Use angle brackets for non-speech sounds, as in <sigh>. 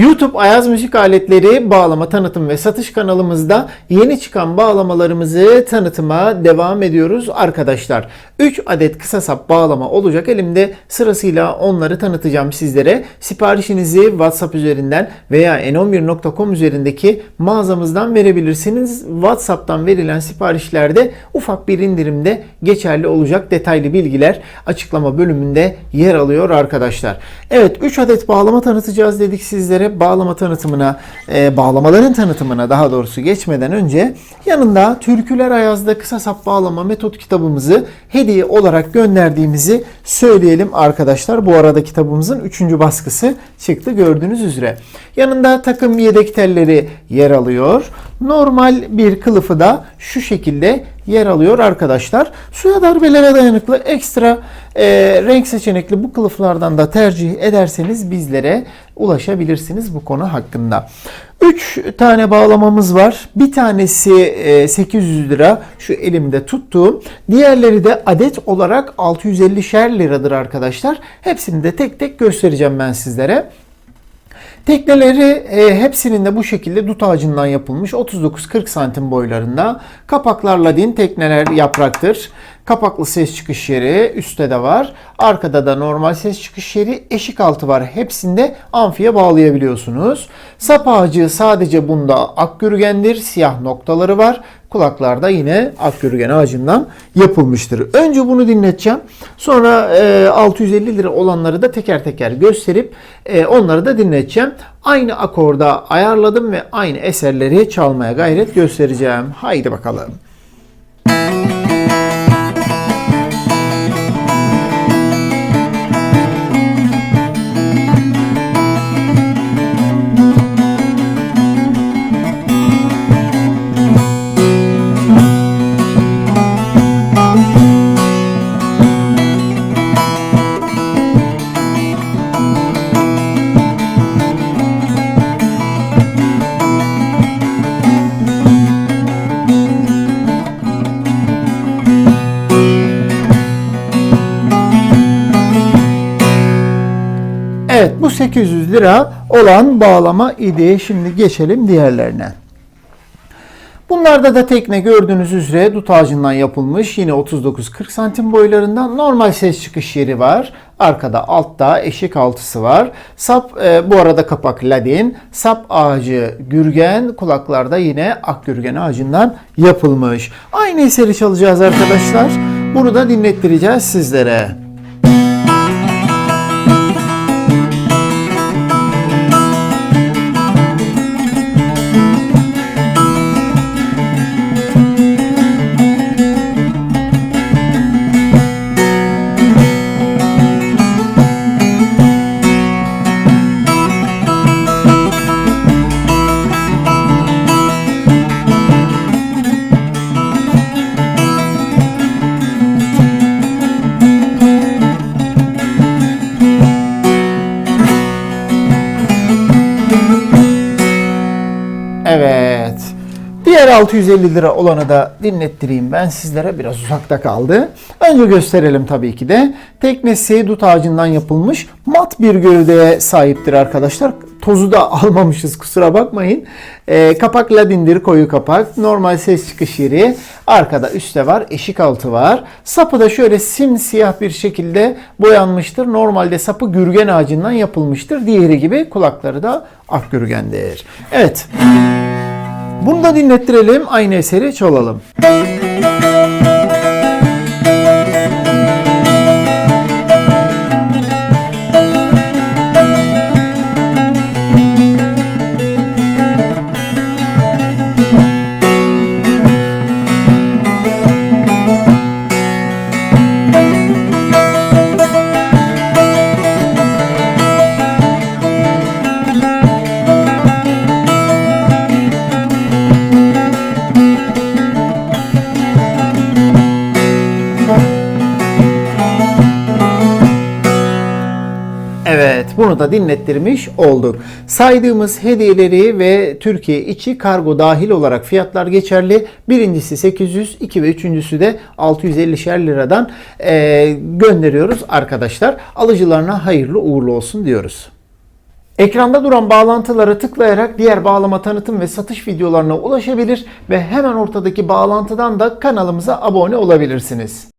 YouTube Ayaz Müzik Aletleri bağlama tanıtım ve satış kanalımızda yeni çıkan bağlamalarımızı tanıtıma devam ediyoruz arkadaşlar. 3 adet kısa sap bağlama olacak elimde sırasıyla onları tanıtacağım sizlere. Siparişinizi WhatsApp üzerinden veya n11.com üzerindeki mağazamızdan verebilirsiniz. WhatsApp'tan verilen siparişlerde ufak bir indirimde geçerli olacak detaylı bilgiler açıklama bölümünde yer alıyor arkadaşlar. Evet 3 adet bağlama tanıtacağız dedik sizlere. Bağlama tanıtımına, e, bağlamaların tanıtımına daha doğrusu geçmeden önce yanında Türküler Ayaz'da kısa sap bağlama metot kitabımızı hediye olarak gönderdiğimizi söyleyelim arkadaşlar. Bu arada kitabımızın 3. baskısı çıktı gördüğünüz üzere. Yanında takım yedek telleri yer alıyor. Normal bir kılıfı da şu şekilde yer alıyor arkadaşlar. Suya darbelere dayanıklı ekstra e, renk seçenekli bu kılıflardan da tercih ederseniz bizlere ulaşabilirsiniz bu konu hakkında. 3 tane bağlamamız var. Bir tanesi e, 800 lira şu elimde tuttuğum. Diğerleri de adet olarak 650'şer liradır arkadaşlar. Hepsini de tek tek göstereceğim ben sizlere. Tekneleri e, hepsinin de bu şekilde dut ağacından yapılmış 39-40 santim boylarında. Kapaklar ladin tekneler yapraktır. Kapaklı ses çıkış yeri üstte de var. Arkada da normal ses çıkış yeri eşik altı var. Hepsinde amfiye bağlayabiliyorsunuz. Sap ağacı sadece bunda akgürgendir. Siyah noktaları var. Kulaklarda yine akgürgen ağacından yapılmıştır. Önce bunu dinleteceğim. Sonra e, 650 lira olanları da teker teker gösterip e, onları da dinleteceğim. Aynı akorda ayarladım ve aynı eserleri çalmaya gayret göstereceğim. Haydi bakalım. Evet bu 800 lira olan bağlama idi. Şimdi geçelim diğerlerine. Bunlarda da tekne gördüğünüz üzere dut ağacından yapılmış. Yine 39-40 santim boylarında normal ses çıkış yeri var. Arkada altta eşik altısı var. Sap e, bu arada kapak ladin. Sap ağacı gürgen. Kulaklarda yine ak gürgen ağacından yapılmış. Aynı eseri çalacağız arkadaşlar. Bunu da dinlettireceğiz sizlere. Evet. Diğer 650 lira olanı da dinlettireyim ben sizlere. Biraz uzakta kaldı. Önce gösterelim tabii ki de. Teknesi dut ağacından yapılmış mat bir gövdeye sahiptir arkadaşlar. Tozu da <laughs> almamışız kusura bakmayın. Ee, kapak ladindir koyu kapak. Normal ses çıkış yeri. Arkada üstte var. Eşik altı var. Sapı da şöyle simsiyah bir şekilde boyanmıştır. Normalde sapı gürgen ağacından yapılmıştır. Diğeri gibi kulakları da ak gürgendir. Evet. Bunu da dinlettirelim. Aynı eseri çalalım. Evet, bunu da dinlettirmiş olduk. Saydığımız hediyeleri ve Türkiye içi kargo dahil olarak fiyatlar geçerli. Birincisi 800, 2 ve üçüncüsü de 650'şer liradan e, gönderiyoruz arkadaşlar. Alıcılarına hayırlı uğurlu olsun diyoruz. Ekranda duran bağlantılara tıklayarak diğer bağlama tanıtım ve satış videolarına ulaşabilir ve hemen ortadaki bağlantıdan da kanalımıza abone olabilirsiniz.